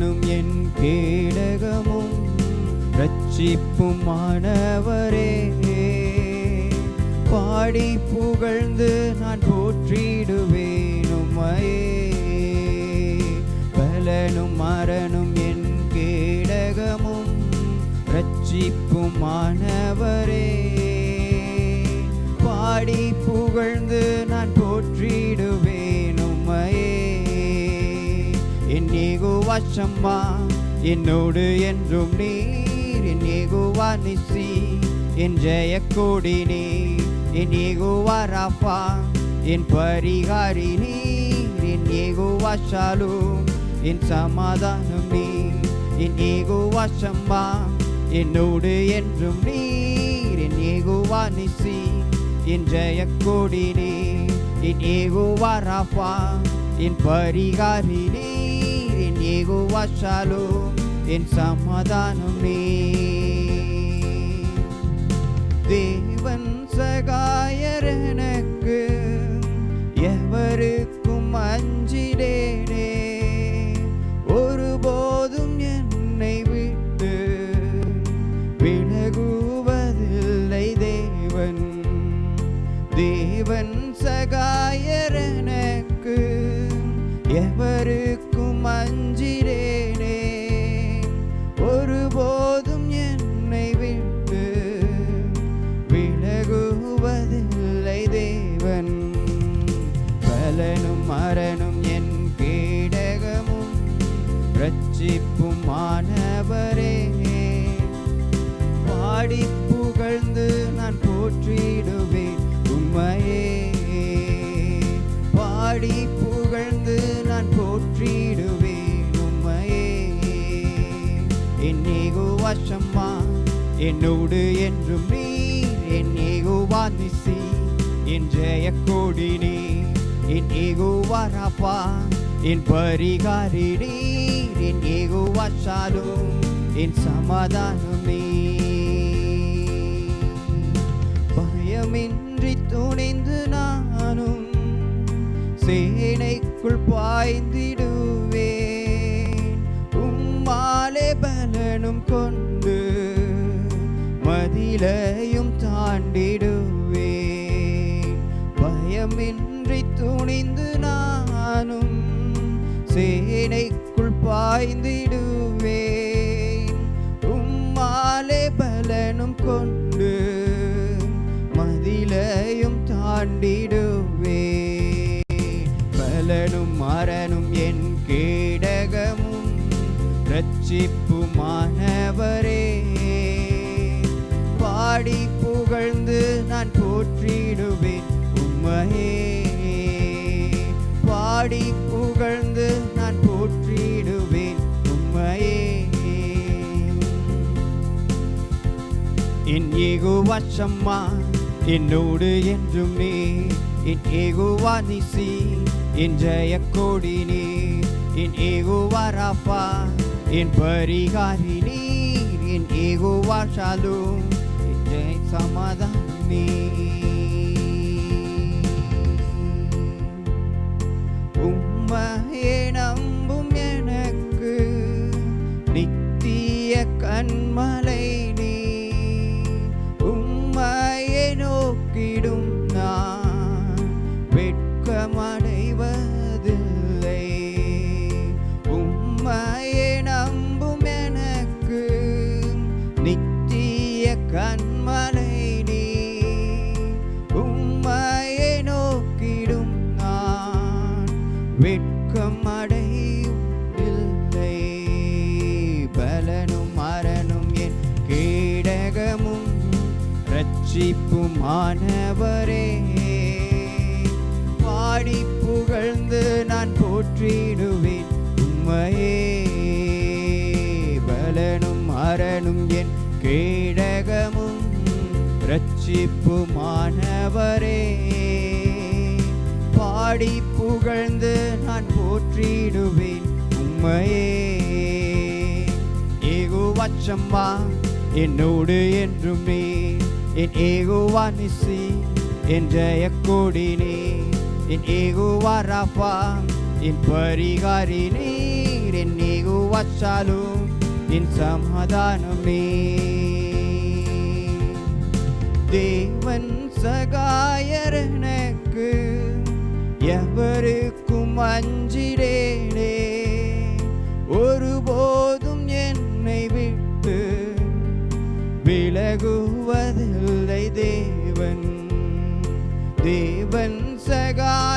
நானும் என் கேடகமும். ரட்சிப்பும் மாணவரே. பாடி புகழ்ந்து நான் போற்றிடுவேன் உம்மையே. பலனும் மரணும் என் கேடகமும். ரட்சிப்பும் மாணவரே. பாடி புகழ்ந்து ஏகுவாச்சம்மா என்னோடு என்றும் நீர் என் ஏகுவா நிசி என் ஜெயக்கோடி நீர் என் ஏகுவா ராப்பா என் பரிகாரி நீர் என் ஏகுவா ஷாலும் என் சமாதானம் நீர் என் ஏகுவா சம்மா என்னோடு என்றும் நீர் என் ஏகுவா நிசி என் ஜெயக்கோடி நீர் என் ஏகுவா ராப்பா என் பரிகாரி நீர். என் ஏகுவா ஷாலும் என் சமாதானம் நீர் தேவன் சகாயர் எனக்கு எவருக்கும் அஞ்சிடேனே ஒருபோதும் என்னை விட்டு விலகுவதில்லை தேவன் தேவன் சகாயர் எனக்கு எவருக்கும் அஞ்சிடேனே என்னோடு என்றும் நீ என் ஏகுவா நிசி என் ஜெய கோடி நீ என் ஏகுவா ராப்பா என் பரிகாரி நீர். என் ஏகுவா சாலும் என் சமாதானம் நீ பயமின்றி துணிந்து நானும் சேனைக்குள் பாய்ந்திடுவேன். உம்மாலே பலனும் கொண்டு மதிலையும் தாண்டிடுவேன். பயமின்றி துணிந்து நானும் சேனைக்குள் பாய்ந்திடுவேன். உம்மாலே பலனும் கொண்டு மதிலையும் தாண்டிடுவேன். பலனும் மரணும் என் கேடகமும் ரட்சிப்புமான புகழ்ந்து நான் போற்றிடுவேன். உம்மையே. பாடி புகழ்ந்து நான் போற்றிடுவேன். உம்மையே. என் ஏகுவாச்சம்மா என்னோடு என்றும் நீ என் ஏகுவா நிசி என் ஜெயக்கோடி நீ என் ஏகுவா ராப்பா என் பரிகாரி நீர். என் ஏகுவா ஷாலும். சமாதானம் நீ. உம்மையே நம்பும் எனக்கு நித்திய கண்மலை ரட்சிப்புமானவரே பாடி புகழ்ந்து நான் போற்றிடுவேன் உண்மையே ஏகுவச்சம்மா என்னோடு என்றும். நீ என் ஏகுவா நிசி என் ஜெயக்கோடி நீ என் ஏகுவா ராப்பா என் பரிகாரி நீர் என் ஏகுவச்சாலும் என் சமாதானம். நீ தேவன் சகாயர் எனக்கு எவருக்கும் அஞ்சிடேனே. ஒருபோதும் என்னை விட்டு விலகுவதில்லை தேவன். தேவன் சகா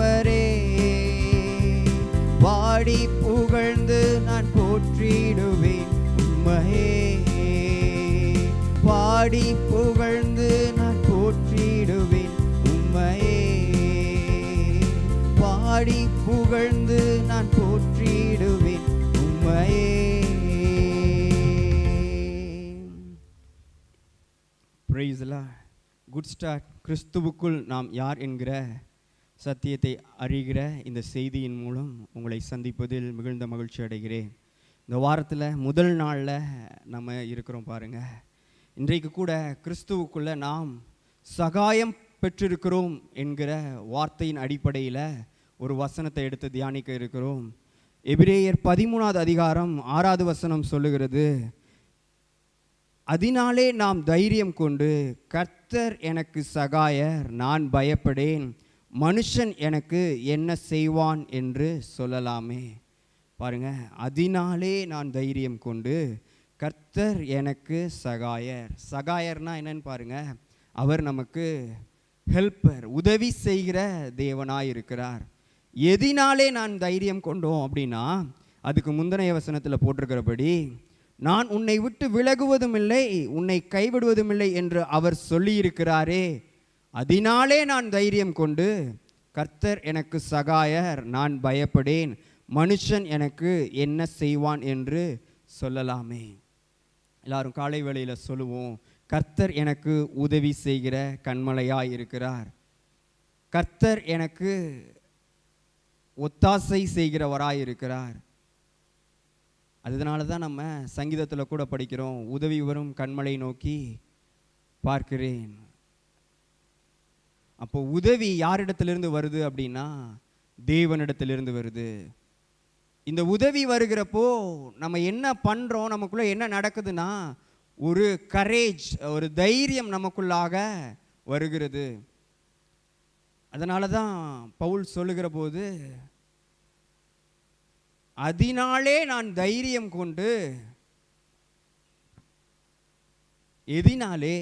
ரட்சிப்புமானவரே பாடி புகழ்ந்து நான் போற்றிடுவேன் உம்மையே பாடி புகழ்ந்து நான் போற்றிடுவேன் உம்மையே பாடி புகழ்ந்து நான் போற்றிடுவேன் உம்மையே பிரைஸ்லா குட் ஸ்டார்ட் கிறிஸ்துவுக்குள் நாம் யார் என்கிற சத்தியத்தை அறிகிற இந்த செய்தியின் மூலம் உங்களை சந்திப்பதில் மிகுந்த மகிழ்ச்சி அடைகிறேன். இந்த வாரத்தில் முதல் நாளில் நம்ம இருக்கிறோம் பாருங்க. இன்றைக்கு கூட கிறிஸ்துவுக்குள்ள நாம் சகாயம் பெற்றிருக்கிறோம் என்கிற வார்த்தையின் அடிப்படையில் ஒரு வசனத்தை எடுத்து தியானிக்க இருக்கிறோம். எபிரேயர் பதிமூணாவது அதிகாரம் ஆறாவது வசனம் சொல்லுகிறது அதனாலே நாம் தைரியம் கொண்டு கர்த்தர் எனக்கு சகாயர் நான் பயப்படேன். மனுஷன் எனக்கு என்ன செய்வான் என்று சொல்லலாமே. பாருங்க அதனாலே நான் தைரியம் கொண்டு கர்த்தர் எனக்கு சகாயர். சகாயர்னா என்னன்னு பாருங்க அவர் நமக்கு ஹெல்ப்பர் உதவி செய்கிற தேவனாக இருக்கிறார். எதினாலே நான் தைரியம் கொண்டோம்? அப்படின்னா அதுக்கு முந்தினைய வசனத்தில் போட்டிருக்கிறபடி நான் உன்னை விட்டு விலகுவதும் இல்லை உன்னை கைவிடுவதும் இல்லை என்று அவர் சொல்லியிருக்கிறாரே. அதனாலே நான் தைரியம் கொண்டு கர்த்தர் எனக்கு சகாயர் நான் பயப்படேன். மனுஷன் எனக்கு என்ன செய்வான் என்று சொல்லலாமே. எல்லாரும் காலை வேளையில் சொல்லுவோம் கர்த்தர் எனக்கு உதவி செய்கிற கண்மலையாக இருக்கிறார். கர்த்தர் எனக்கு ஒத்தாசை செய்கிறவராய் இருக்கிறார். அதனால தான் நம்ம சங்கீதத்தில் கூட படிக்கிறோம் உதவி வரும் கண்மலை நோக்கி பார்க்கிறேன். அப்போ உதவி யாரிடத்திலிருந்து வருது அப்படின்னா தேவனிடத்திலிருந்து வருது. இந்த உதவி வருகிறப்போ நம்ம என்ன பண்ணுறோம் நமக்குள்ளே என்ன நடக்குதுன்னா ஒரு கரேஜ் ஒரு தைரியம் நமக்குள்ளாக வருகிறது. அதனால தான் பவுல் சொல்லுகிற போது அதனாலே நான் தைரியம் கொண்டு எதினாலே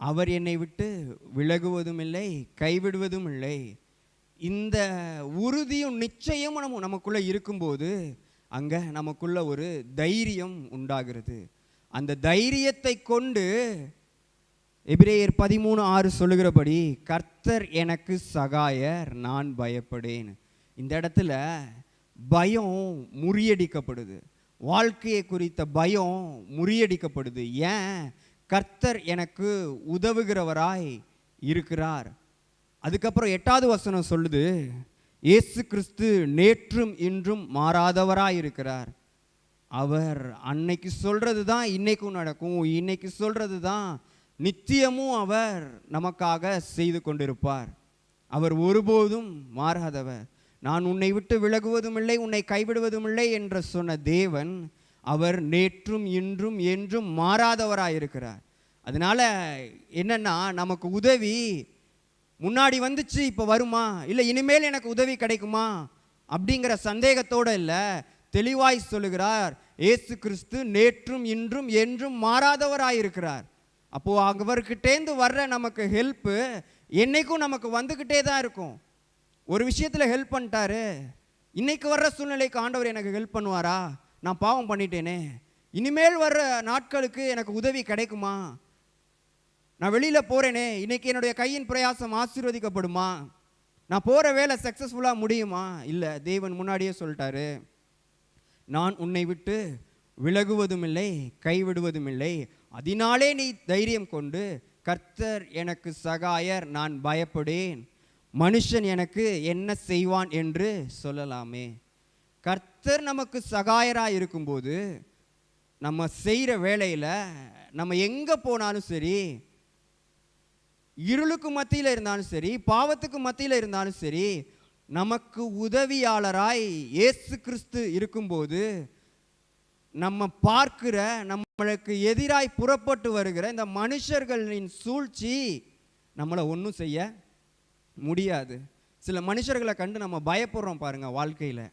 அவர் என்னை விட்டு விலகுவதும் இல்லை கைவிடுவதும் இல்லை இந்த உறுதியும் நிச்சயமும் நம்ம நமக்குள்ள இருக்கும்போது அங்க நமக்குள்ள ஒரு தைரியம் உண்டாகிறது. அந்த தைரியத்தை கொண்டு எபிரேயர் பதிமூணு ஆறு சொல்லுகிறபடி கர்த்தர் எனக்கு சகாயர் நான் பயப்படேன். இந்த இடத்துல பயம் முறியடிக்கப்படுது. வாழ்க்கையை குறித்த பயம் முறியடிக்கப்படுது. ஏன்? கர்த்தர் எனக்கு உதவுகிறவராய் இருக்கிறார். அதுக்கப்புறம் எட்டாவது வசனம் சொல்லுது இயேசு கிறிஸ்து நேற்றும் இன்றும் மாறாதவராய் இருக்கிறார். அவர் அன்னைக்கு சொல்றது தான் இன்னைக்கும் நடக்கும் இன்னைக்கு சொல்கிறது தான் நித்தியமும் அவர் நமக்காக செய்து கொண்டிருப்பார். அவர் ஒருபோதும் மாறாதவர். நான் உன்னை விட்டு விலகுவதும் இல்லை உன்னை கைவிடுவதும் இல்லை என்று சொன்ன தேவன் அவர் நேற்றும் இன்றும் என்றும் மாறாதவராயிருக்கிறார். அதனால என்னன்னா நமக்கு உதவி முன்னாடி வந்துச்சு இப்போ வருமா? இல்லை இனிமேல் எனக்கு உதவி கிடைக்குமா? அப்படிங்கிற சந்தேகத்தோடு இல்லை. தெளிவாய் சொல்லுகிறார் ஏசு கிறிஸ்து நேற்றும் இன்றும் என்றும் மாறாதவராயிருக்கிறார். அப்போ அவர்கிட்டேந்து வர்ற நமக்கு ஹெல்ப்பு என்னைக்கும் நமக்கு வந்துக்கிட்டே தான் இருக்கும். ஒரு விஷயத்தில் ஹெல்ப் பண்ணிட்டாரு. இன்னைக்கு வர்ற சூழ்நிலைக்கு ஆண்டவர் எனக்கு ஹெல்ப் பண்ணுவாரா? நான் பாவம் பண்ணிட்டேனே. இனிமேல் வர்ற நாட்களுக்கு எனக்கு உதவி கிடைக்குமா? நான் வெளியில் போகிறேனே இன்னைக்கு என்னுடைய கையின் பிரயாசம் ஆசீர்வதிக்கப்படுமா? நான் போகிற வேலை சக்ஸஸ்ஃபுல்லாக முடியுமா? இல்லை தேவன் முன்னாடியே சொல்லிட்டாரு. நான் உன்னை விட்டு விலகுவதும் இல்லை கைவிடுவதும் இல்லை அதனாலே நீ தைரியம் கொண்டு கர்த்தர் எனக்கு சகாயர் நான் பயப்படேன். மனுஷன் எனக்கு என்ன செய்வான் என்று சொல்லலாமே. கர்த்தர் நமக்கு சகாயராக இருக்கும்போது நம்ம செய்கிற வேலையில் நம்ம எங்கே போனாலும் சரி இருளுக்கு மத்தியில் இருந்தாலும் சரி பாவத்துக்கு மத்தியில் இருந்தாலும் சரி நமக்கு உதவியாளராய் இயேசு கிறிஸ்து இருக்கும்போது நம்ம பார்க்கிற நம்மளுக்கு எதிராய் புறப்பட்டு வருகிற இந்த மனுஷர்களின் சூழ்ச்சி நம்மளை ஒன்றும் செய்ய முடியாது. சில மனுஷர்களை கண்டு நம்ம பயப்படுறோம் பாருங்கள் வாழ்க்கையில்.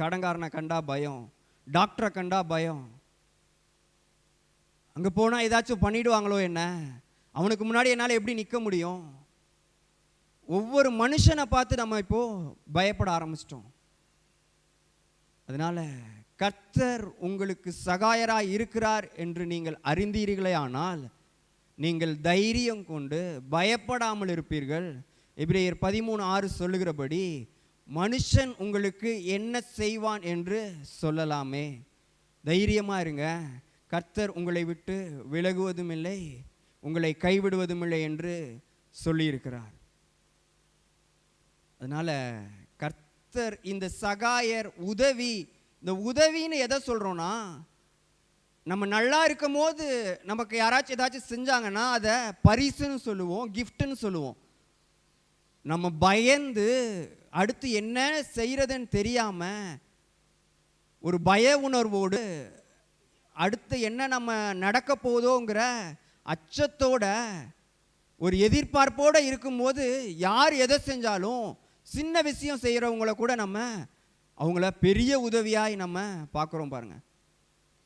கடங்காரனை கண்டா பயம் டாக்டரை கண்டா பயம். அங்கே போனால் ஏதாச்சும் பண்ணிடுவாங்களோ என்ன? அவனுக்கு முன்னாடி என்னால் எப்படி நிற்க முடியும்? ஒவ்வொரு மனுஷனை பார்த்து நம்ம இப்போ பயப்பட ஆரம்பிச்சிட்டோம். அதனால கர்த்தர் உங்களுக்கு சகாயராக இருக்கிறார் என்று நீங்கள் அறிந்தீர்களே ஆனால் நீங்கள் தைரியம் கொண்டு பயப்படாமல் இருப்பீர்கள். எபிரேயர் பதிமூணு ஆறு சொல்லுகிறபடி மனுஷன் உங்களுக்கு என்ன செய்வான் என்று சொல்லலாமே. தைரியமா இருங்க. கர்த்தர் உங்களை விட்டு விலகுவதும் இல்லை உங்களை கைவிடுவதும் இல்லை என்று சொல்லியிருக்கிறார். அதனால கர்த்தர் இந்த சகாயர் உதவி இந்த உதவின்னு எதை சொல்றோம்னா நம்ம நல்லா இருக்கும் போது நமக்கு யாராச்சும் ஏதாச்சும் செஞ்சாங்கன்னா அதை பரிசுன்னு சொல்லுவோம் கிஃப்ட்டுன்னு சொல்லுவோம். நம்ம பயந்து அடுத்து என்ன செய்கிறதுன்னு தெரியாமல் ஒரு பய உணர்வோடு அடுத்து என்ன நம்ம நடக்க போதோங்கிற அச்சத்தோட ஒரு எதிர்பார்ப்போடு இருக்கும்போது யார் எதை செஞ்சாலும் சின்ன விஷயம் செய்கிறவங்கள கூட நம்ம அவங்கள பெரிய உதவியாய் நம்ம பார்க்குறோம் பாருங்கள்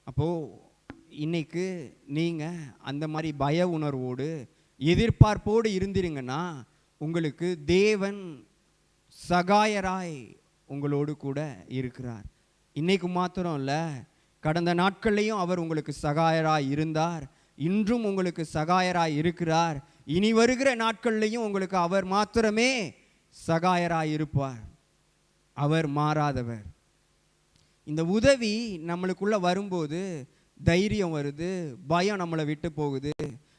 அப்போது இன்றைக்கு நீங்கள் அந்த மாதிரி பய உணர்வோடு எதிர்பார்ப்போடு இருந்திருங்கன்னா உங்களுக்கு தேவன் சகாயராய் உங்களோடு கூட இருக்கிறார். இன்னைக்கு மாத்திரம் இல்லை கடந்த நாட்கள்லையும் அவர் உங்களுக்கு சகாயராய் இருந்தார். இன்றும் உங்களுக்கு சகாயராய் இருக்கிறார். இனி வருகிற நாட்கள்லையும் உங்களுக்கு அவர் மாத்திரமே சகாயராய் இருப்பார். அவர் மாறாதவர். இந்த உதவி நம்மளுக்குள்ள வரும்போது தைரியம் வருது பயம் நம்மளை விட்டு போகுது.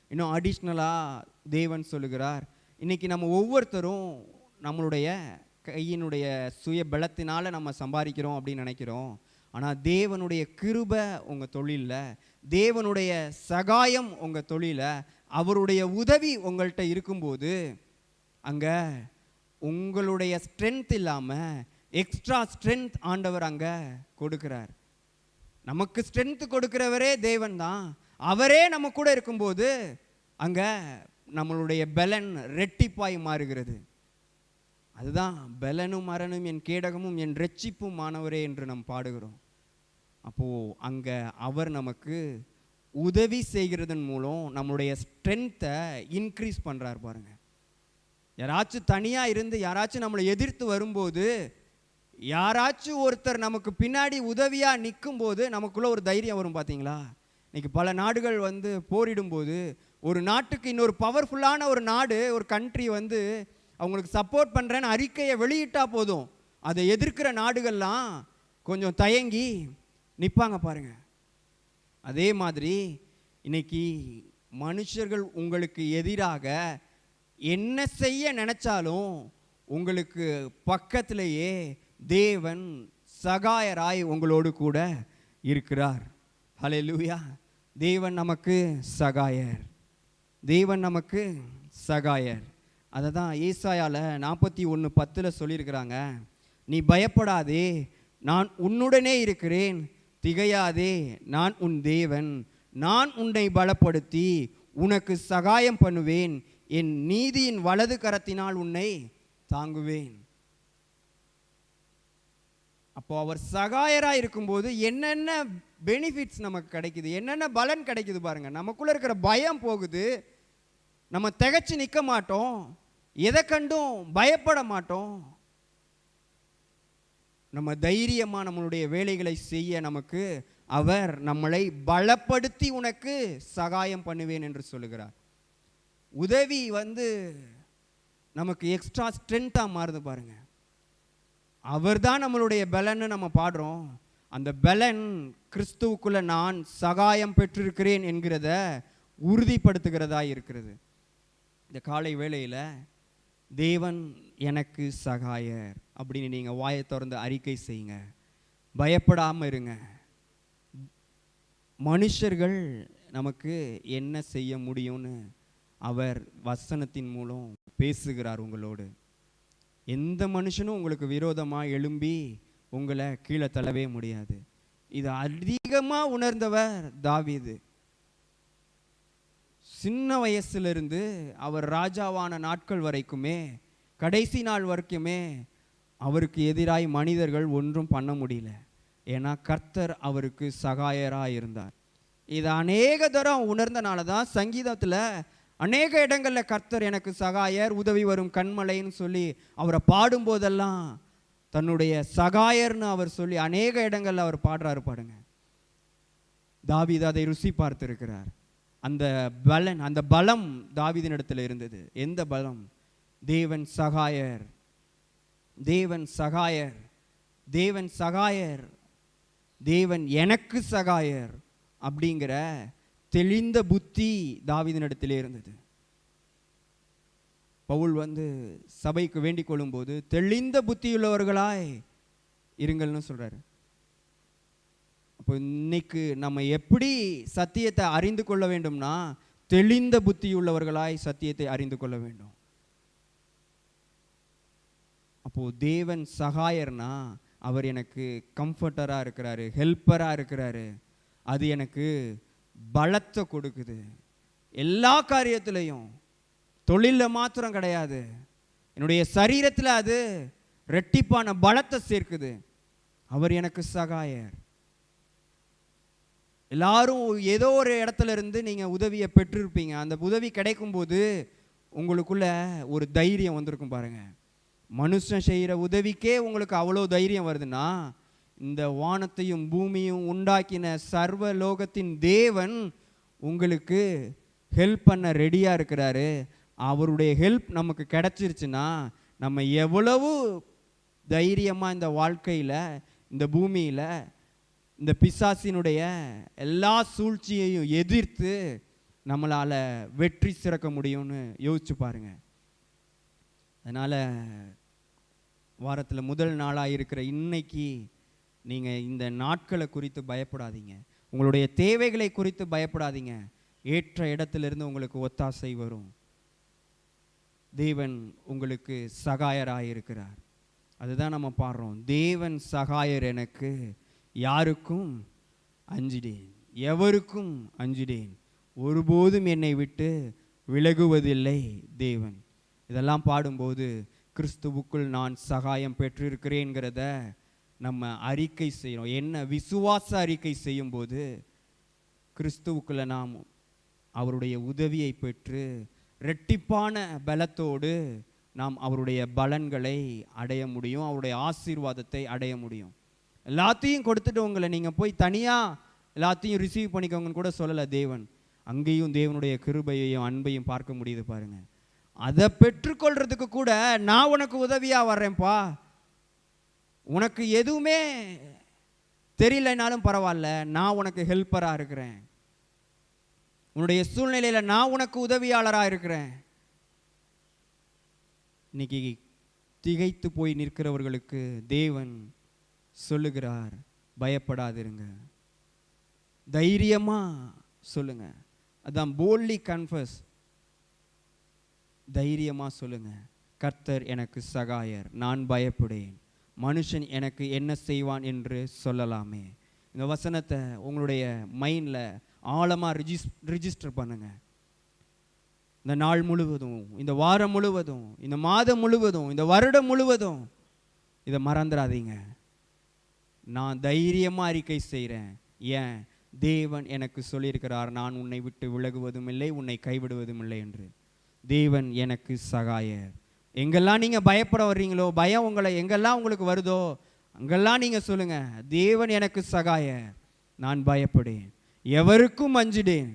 இன்னும் அடிஷ்னலாக தேவன் சொல்லுகிறார். இன்னைக்கு நம்ம ஒவ்வொருத்தரும் நம்மளுடைய கையினுடைய சுய பலத்தினால் நம்ம சம்பாதிக்கிறோம் அப்படின்னு நினைக்கிறோம். ஆனால் தேவனுடைய கிருபை உங்கள் தொழிலில் தேவனுடைய சகாயம் உங்கள் தொழிலில் அவருடைய உதவி உங்கள்கிட்ட இருக்கும்போது அங்கே உங்களுடைய ஸ்ட்ரென்த் இல்லாமல் எக்ஸ்ட்ரா ஸ்ட்ரென்த் ஆண்டவர் அங்கே கொடுக்குறார். நமக்கு ஸ்ட்ரென்த் கொடுக்குறவரே தேவன் தான். அவரே நம்ம கூட இருக்கும்போது அங்கே நம்மளுடைய பலன் ரெட்டிப்பாய் மாறுகிறது. அதுதான் பலனும் மரணும் என் கேடகமும் என் ரட்சிப்பும் மாணவரே என்று நாம் பாடுகிறோம். அப்போது அங்கே அவர் நமக்கு உதவி செய்கிறதன் மூலம் நம்மளுடைய ஸ்ட்ரென்த்தை இன்க்ரீஸ் பண்ணுறார் பாருங்கள் யாராச்சும் தனியாக இருந்து யாராச்சும் நம்மளை எதிர்த்து வரும்போது யாராச்சும் ஒருத்தர் நமக்கு பின்னாடி உதவியாக நிற்கும் போது நமக்குள்ளே ஒரு தைரியம் வரும் பார்த்தீங்களா இன்றைக்கி பல நாடுகள் வந்து போரிடும்போது ஒரு நாட்டுக்கு இன்னொரு பவர்ஃபுல்லான ஒரு நாடு ஒரு கண்ட்ரி வந்து அவங்களுக்கு சப்போர்ட் பண்ணுறேன்னு அறிக்கையை வெளியிட்டால் போதும். அதை எதிர்க்கிற நாடுகள்லாம் கொஞ்சம் தயங்கி நிற்பாங்க பாருங்க. அதே மாதிரி இன்னைக்கு மனுஷர்கள் உங்களுக்கு எதிராக என்ன செய்ய நினச்சாலும் உங்களுக்கு பக்கத்திலேயே தேவன் சகாயராய் உங்களோடு கூட இருக்கிறார். ஹalleluya தேவன் நமக்கு சகாயர். தேவன் நமக்கு சகாயர். அதை தான் ஏசாயால நாற்பத்தி ஒன்று பத்தில் சொல்லியிருக்கிறாங்க. நீ பயப்படாதே நான் உன்னுடனே இருக்கிறேன். திகையாதே நான் உன் தேவன். நான் உன்னை பலப்படுத்தி உனக்கு சகாயம் பண்ணுவேன். என் நீதியின் வலது கரத்தினால் உன்னை தாங்குவேன். அப்போ அவர் சகாயரா இருக்கும்போது என்னென்ன பெனிஃபிட்ஸ் நமக்கு கிடைக்குது? என்னென்ன பலன் கிடைக்குது பாருங்க. நமக்குள்ள இருக்கிற பயம் போகுது. நம்ம திகச்சு நிற்க மாட்டோம். எதை கண்டும் பயப்பட மாட்டோம். நம்ம தைரியமாக நம்மளுடைய வேலைகளை செய்ய நமக்கு அவர் நம்மளை பலப்படுத்தி உனக்கு சகாயம் பண்ணுவேன் என்று சொல்லுகிறார். உதவி வந்து நமக்கு எக்ஸ்ட்ரா ஸ்ட்ரென்த்தாக மாறுது பாருங்க. அவர் தான் நம்மளுடைய பலன்னு நம்ம பாடுறோம். அந்த பலன் கிறிஸ்துவுக்குள்ள நான் சகாயம் பெற்றிருக்கிறேன் என்கிறத உறுதிப்படுத்துகிறதா இருக்கிறது. இந்த காலை வேளையில் தேவன் எனக்கு சகாயர் அப்படின்னு நீங்கள் வாயை திறந்து அறிக்கை செய்யுங்க. பயப்படாமல் இருங்க. மனுஷர்கள் நமக்கு என்ன செய்ய முடியும்னு அவர் வசனத்தின் மூலம் பேசுகிறார் உங்களோடு. எந்த மனுஷனும் உங்களுக்கு விரோதமாக எழும்பி உங்களை கீழே தள்ளவே முடியாது. இது அதிகமாக உணர்ந்தவர் தாவிது. சின்ன வயசுலேருந்து அவர் ராஜாவான நாட்கள் வரைக்குமே கடைசி நாள் வரைக்குமே அவருக்கு எதிராய் மனிதர்கள் ஒன்றும் பண்ண முடியல. ஏன்னா கர்த்தர் அவருக்கு சகாயராக இருந்தார். இது அநேக தரம் உணர்ந்தனால தான் சங்கீதத்தில் அநேக இடங்களில் கர்த்தர் எனக்கு சகாயர் உதவி வரும் கண்மலைன்னு சொல்லி அவரை பாடும்போதெல்லாம் தன்னுடைய சகாயர்னு அவர் சொல்லி அநேக இடங்களில் அவர் பாடுறாரு பாடுங்க தாவிதா அதை ருசி பார்த்திருக்கிறார். அந்த பலன் அந்த பலம் தாவீதின் இடத்துல இருந்தது. எந்த பலம்? தேவன் சகாயர். தேவன் சகாயர். தேவன் சகாயர். தேவன் எனக்கு சகாயர் அப்படிங்கிற தெளிந்த புத்தி தாவீதின் இடத்திலே இருந்தது. பவுல் வந்து சபைக்கு வேண்டிக் கொள்ளும்போது தெளிந்த புத்தியுள்ளவர்களாய் இருங்கள்னு சொல்றாரு. அப்போ இன்னைக்கு நம்ம எப்படி சத்தியத்தை அறிந்து கொள்ள வேண்டும்னா தெளிந்த புத்தியுள்ளவர்களாய் சத்தியத்தை அறிந்து கொள்ள வேண்டும். அப்போ தேவன் சகாயர்னா அவர் எனக்கு கம்ஃபர்டராக இருக்கிறாரு ஹெல்ப்பராக இருக்கிறாரு. அது எனக்கு பலத்தை கொடுக்குது. எல்லா காரியத்திலையும் தொழிலில் மாத்திரம் கிடையாது. என்னுடைய சரீரத்தில் அது ரெட்டிப்பான பலத்தை சேர்க்குது. அவர் எனக்கு சகாயர். எல்லாரும் ஏதோ ஒரு இடத்துல இருந்து நீங்கள் உதவியை பெற்றிருப்பீங்க. அந்த உதவி கிடைக்கும்போது உங்களுக்குள்ள ஒரு தைரியம் வந்திருக்கும் பாருங்கள் மனுஷன் செய்கிற உதவிக்கே உங்களுக்கு அவ்வளோ தைரியம் வருதுன்னா இந்த வானத்தையும் பூமியும் உண்டாக்கின சர்வ லோகத்தின் தேவன் உங்களுக்கு ஹெல்ப் பண்ண ரெடியாக இருக்கிறாரு. அவருடைய ஹெல்ப் நமக்கு கிடச்சிருச்சுன்னா நம்ம எவ்வளவு தைரியமாக இந்த வாழ்க்கையில் இந்த பூமியில் இந்த பிசாசினுடைய எல்லா சூழ்ச்சியையும் எதிர்த்து நம்மளால் வெற்றி சிறக்க முடியும்னு யோசிச்சு பாருங்க. அதனால் வாரத்தில் முதல் நாளாக இருக்கிற இன்னைக்கு நீங்கள் இந்த நாட்களை குறித்து பயப்படாதீங்க. உங்களுடைய தேவைகளை குறித்து பயப்படாதீங்க. ஏற்ற இடத்திலிருந்து உங்களுக்கு ஒத்தாசை வரும். தேவன் உங்களுக்கு சகாயராக இருக்கிறார் அதுதான் நம்ம பாடுறோம். தேவன் சகாயர் எனக்கு யாருக்கும் அஞ்சிடேன் எவருக்கும் அஞ்சிடேன் ஒருபோதும் என்னை விட்டு விலகுவதில்லை தேவன். இதெல்லாம் பாடும்போது கிறிஸ்துவுக்குள் நான் சகாயம் பெற்றிருக்கிறேங்கிறத நம்ம அறிக்கை செய்கிறோம் என்ன விசுவாச அறிக்கை செய்யும்போது கிறிஸ்துவுக்குள்ள நாம் அவருடைய உதவியை பெற்று ரெட்டிப்பான பலத்தோடு நாம் அவருடைய பலன்களை அடைய முடியும் அவருடைய ஆசீர்வாதத்தை அடைய முடியும். எல்லாத்தையும் கொடுத்துட்டு உங்களை நீங்கள் போய் தனியாக எல்லாத்தையும் ரிசீவ் பண்ணிக்கோங்கன்னு கூட சொல்லலை தேவன். அங்கேயும் தேவனுடைய கிருபையையும் அன்பையும் பார்க்க முடியுது பாருங்க. அதை பெற்றுக்கொள்றதுக்கு கூட நான் உனக்கு உதவியாக வர்றேன்ப்பா. உனக்கு எதுவுமே தெரியலனாலும் பரவாயில்ல நான் உனக்கு ஹெல்ப்பராக இருக்கிறேன். உன்னுடைய சூழ்நிலையில் நான் உனக்கு உதவியாளராக இருக்கிறேன். இன்னைக்கு திகைத்து போய் நிற்கிறவர்களுக்கு தேவன் சொல்லுகிறார். பயப்படாதிருங்க. தைரியமாக சொல்லுங்க. அதான் போல்லி கன்ஃபஸ் தைரியமாக சொல்லுங்க. கர்த்தர் எனக்கு சகாயர் நான் பயப்படேன். மனுஷன் எனக்கு என்ன செய்வான் என்று சொல்லலாமே. இந்த வசனத்தை உங்களுடைய மைண்டில் ஆழமாக ரிஜிஸ் ரிஜிஸ்டர் பண்ணுங்க. இந்த நாள் முழுவதும் இந்த வாரம் முழுவதும் இந்த மாதம் முழுவதும் இந்த வருடம் முழுவதும் இதை மறந்துடாதீங்க நான் தைரியமாக அறிக்கை செய்கிறேன் ஏன்? தேவன் எனக்கு சொல்லியிருக்கிறார் நான் உன்னை விட்டு விலகுவதும் இல்லை உன்னை கைவிடுவதும் இல்லை என்று. தேவன் எனக்கு சகாயர். எங்கெல்லாம் நீங்கள் பயப்பட வர்றீங்களோ பயம் உங்களை எங்கெல்லாம் உங்களுக்கு வருதோ அங்கெல்லாம் நீங்கள் சொல்லுங்கள் தேவன் எனக்கு சகாயர். நான் பயப்படேன். எவருக்கும் அஞ்சிடேன்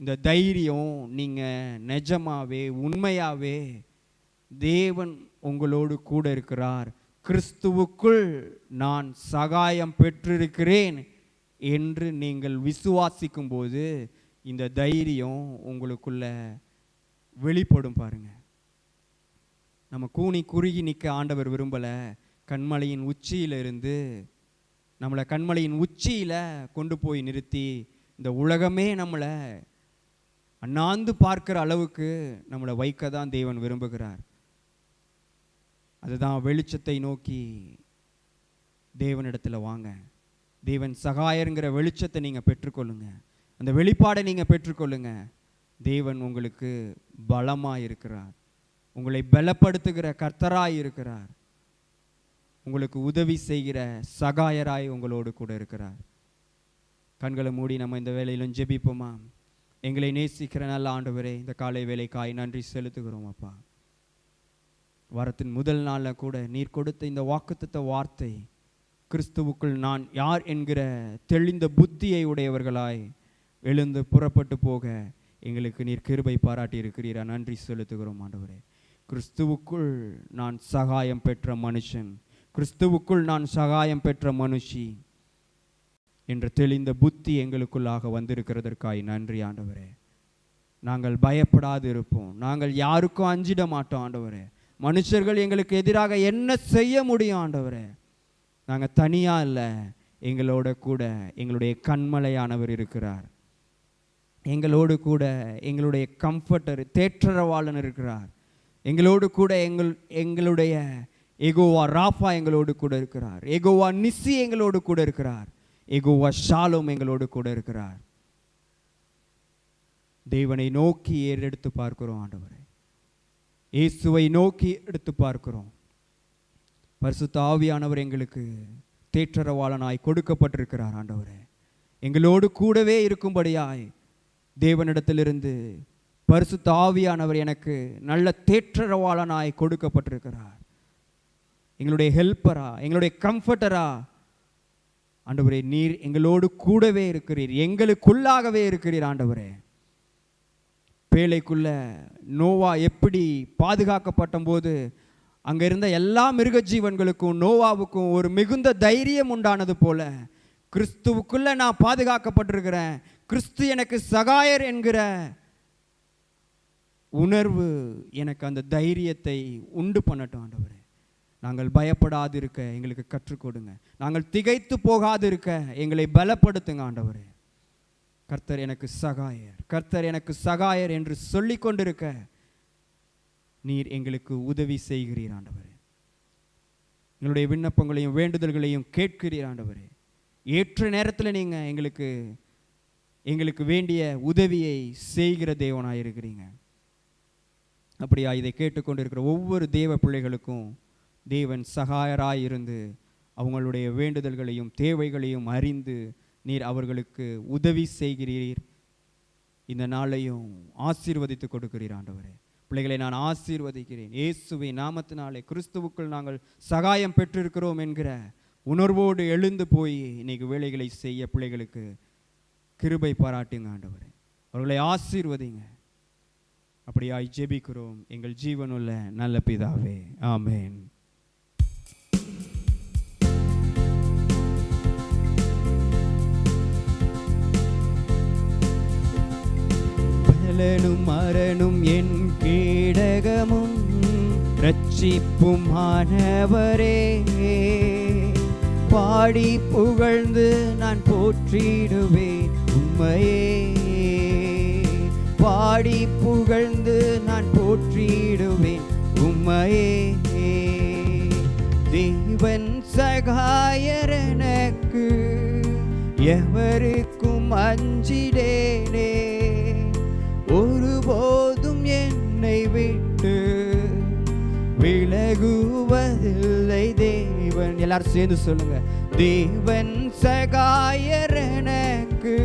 இந்த தைரியம் நீங்கள் நிஜமாவே உண்மையாவே தேவன் உங்களோடு கூட இருக்கிறார். கிறிஸ்துவுக்குள் நான் சகாயம் பெற்றிருக்கிறேன் என்று நீங்கள் விசுவாசிக்கும் போது இந்த தைரியம் உங்களுக்குள்ள வெளிப்படும் பாருங்க. நம்ம கூனி குறுகி நிற்க ஆண்டவர் விரும்பலை. கண்மலையின் உச்சியிலிருந்து நம்மளை கண்மலையின் உச்சியில் கொண்டு போய் நிறுத்தி இந்த உலகமே நம்மளை அண்ணாந்து பார்க்கிற அளவுக்கு நம்மளை வைக்க தான் தேவன் விரும்புகிறார். அதுதான் வெளிச்சத்தை நோக்கி தேவனிடத்தில் வாங்க. தேவன் சகாயருங்கிற வெளிச்சத்தை நீங்கள் பெற்றுக்கொள்ளுங்க. அந்த வெளிப்பாடை நீங்கள் பெற்றுக்கொள்ளுங்க. தேவன் உங்களுக்கு பலமாக இருக்கிறார் உங்களை பலப்படுத்துகிற கர்த்தராய் இருக்கிறார் உங்களுக்கு உதவி செய்கிற சகாயராய் உங்களோடு கூட இருக்கிறார். கண்களை மூடி நம்ம இந்த வேலையிலும் ஜெபிப்போமா? எங்களை நேசிக்கிற நல்ல ஆண்டவரே இந்த காலை வேலைக்காய் நன்றி செலுத்துகிறோம் அப்பா. வாரத்தின் முதல் நாளில் கூட நீர் கொடுத்த இந்த வாக்குத்த வார்த்தை கிறிஸ்துவுக்குள் நான் யார் என்கிற தெளிந்த புத்தியை உடையவர்களாய் எழுந்து புறப்பட்டு போக எங்களுக்கு நீர் கிருபை பாராட்டி இருக்கிறீரா? நன்றி செலுத்துகிறோம் ஆண்டவரே. கிறிஸ்துவுக்குள் நான் சகாயம் பெற்ற மனுஷன். கிறிஸ்துவுக்குள் நான் சகாயம் பெற்ற மனுஷி என்ற தெளிந்த புத்தி எங்களுக்குள்ளாக வந்திருக்கிறதற்காய் நன்றி ஆண்டவரே. நாங்கள் பயப்படாது இருப்போம் நாங்கள் யாருக்கும் அஞ்சிட மாட்டோம் ஆண்டவரே. மனுஷர்கள் எங்களுக்கு எதிராக என்ன செய்ய முடியும் ஆண்டவரே? நாங்கள் தனியாக இல்லை எங்களோட கூட எங்களுடைய கண்மலையானவர் இருக்கிறார். எங்களோடு கூட எங்களுடைய கம்ஃபர்டர் தேற்றரவாளன் இருக்கிறார். எங்களோடு கூட எங்கள் எங்களுடைய எகோவா ராஃபா எங்களோடு கூட இருக்கிறார். எகோவா நிசி எங்களோடு கூட இருக்கிறார். எகோவா ஷாலும் எங்களோடு கூட இருக்கிறார். தேவனை நோக்கி ஏறெடுத்து பார்க்கிறோம் ஆண்டவர். இயேசுவை நோக்கி எடுத்து பார்க்கிறோம். பரிசுத்த ஆவியானவர் எங்களுக்கு தேற்றரவாளனாய் கொடுக்கப்பட்டிருக்கிறார் ஆண்டவரே. எங்களோடு கூடவே இருக்கும்படியாய் தேவனிடத்திலிருந்து பரிசுத்த ஆவியானவர் எனக்கு நல்ல தேற்றரவாளனாய் கொடுக்கப்பட்டிருக்கிறார். எங்களுடைய ஹெல்ப்பரா எங்களுடைய கம்ஃபர்டரா ஆண்டவரே நீர் எங்களோடு கூடவே இருக்கிறீர் எங்களுக்குள்ளாகவே இருக்கிறீர் ஆண்டவரே. பேழைக்குள்ள நோவா எப்படி பாதுகாக்கப்பட்ட போது அங்கே இருந்த எல்லா மிருக ஜீவன்களுக்கும் நோவாவுக்கும் ஒரு மிகுந்த தைரியம் உண்டானது போல கிறிஸ்துவுக்குள்ளே நான் பாதுகாக்கப்பட்டிருக்கிறேன். கிறிஸ்து எனக்கு சகாயர் என்கிற உணர்வு எனக்கு அந்த தைரியத்தை உண்டு பண்ணட்டும் ஆண்டவர். நாங்கள் பயப்படாது இருக்க எங்களுக்கு கற்றுக் கொடுங்க. நாங்கள் திகைத்து போகாது இருக்க எங்களை பலப்படுத்துங்க ஆண்டவரே. கர்த்தர் எனக்கு சகாயர். கர்த்தர் எனக்கு சகாயர் என்று சொல்லி கொண்டிருக்க நீர் எங்களுக்கு உதவி செய்கிறீர் ஆண்டவர். எங்களுடைய விண்ணப்பங்களையும் வேண்டுதல்களையும் கேட்கிறீர் ஆண்டவர். ஏற்ற நேரத்தில் நீங்கள் எங்களுக்கு எங்களுக்கு வேண்டிய உதவியை செய்கிற தேவனாக இருக்கிறீங்க. அப்படியா இதை கேட்டுக்கொண்டிருக்கிற ஒவ்வொரு தேவ பிள்ளைகளுக்கும் தேவன் சகாயராய் இருந்து அவங்களுடைய வேண்டுதல்களையும் தேவைகளையும் அறிந்து நீர் அவர்களுக்கு உதவி செய்கிறீர். இந்த நாளையும் ஆசீர்வதித்து கொடுக்கிறீர் ஆண்டவரே. பிள்ளைகளை நான் ஆசீர்வதிக்கிறேன். இயேசுவை நாமத்தினாலே கிறிஸ்துவுக்குள் நாங்கள் சகாயம் பெற்றிருக்கிறோம் என்கிற உணர்வோடு எழுந்து போய் இன்னைக்கு வேலைகளை செய்ய பிள்ளைகளுக்கு கிருபை பாராட்டுங்க ஆண்டவரே. அவர்களை ஆசீர்வதிங்க. அப்படியாய் ஜெபிக்கிறோம். எங்கள் ஜீவனுள்ள நல்ல பிதாவே. ஆமேன். பலனும் மரணும் என் கீடகமும் ரட்சிப்பும் ஆனவரே. பாடி புகழ்ந்து நான் போற்றிடுவேன் உண்மையே. பாடி புகழ்ந்து நான் போற்றிடுவேன் உண்மையே. தேவன் சகாயர் எவருக்கும் அஞ்சிடேனே. ஒருபோதும் என்னை விட்டு. விலகுவதில்லை தேவன். எல்லாரும் சேர்ந்து சொல்லுங்க. தேவன் சகாயர் எனக்கு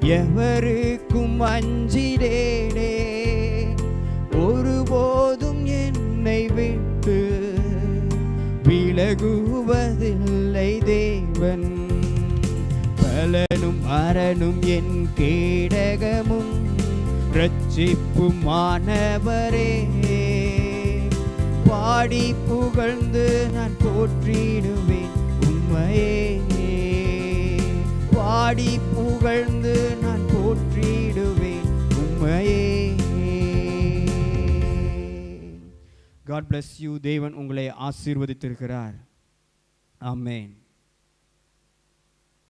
எவருக்கும் அஞ்சிடேனே ஒருபோதும் என்னை விட்டு. விலகுவதில்லை தேவன். பலனும் அரணும் என் கேடகமும் ரட்சிப்பும் மாணவரே. பாடி புகழ்ந்து நான் போற்றிடுவேன் உண்மையே. பாடி புகழ்ந்து நான் போற்றிடுவேன் உண்மையே. காட் பிளஸ் யூ தேவன் உங்களை ஆசீர்வதித்திருக்கிறார். ஆமேன்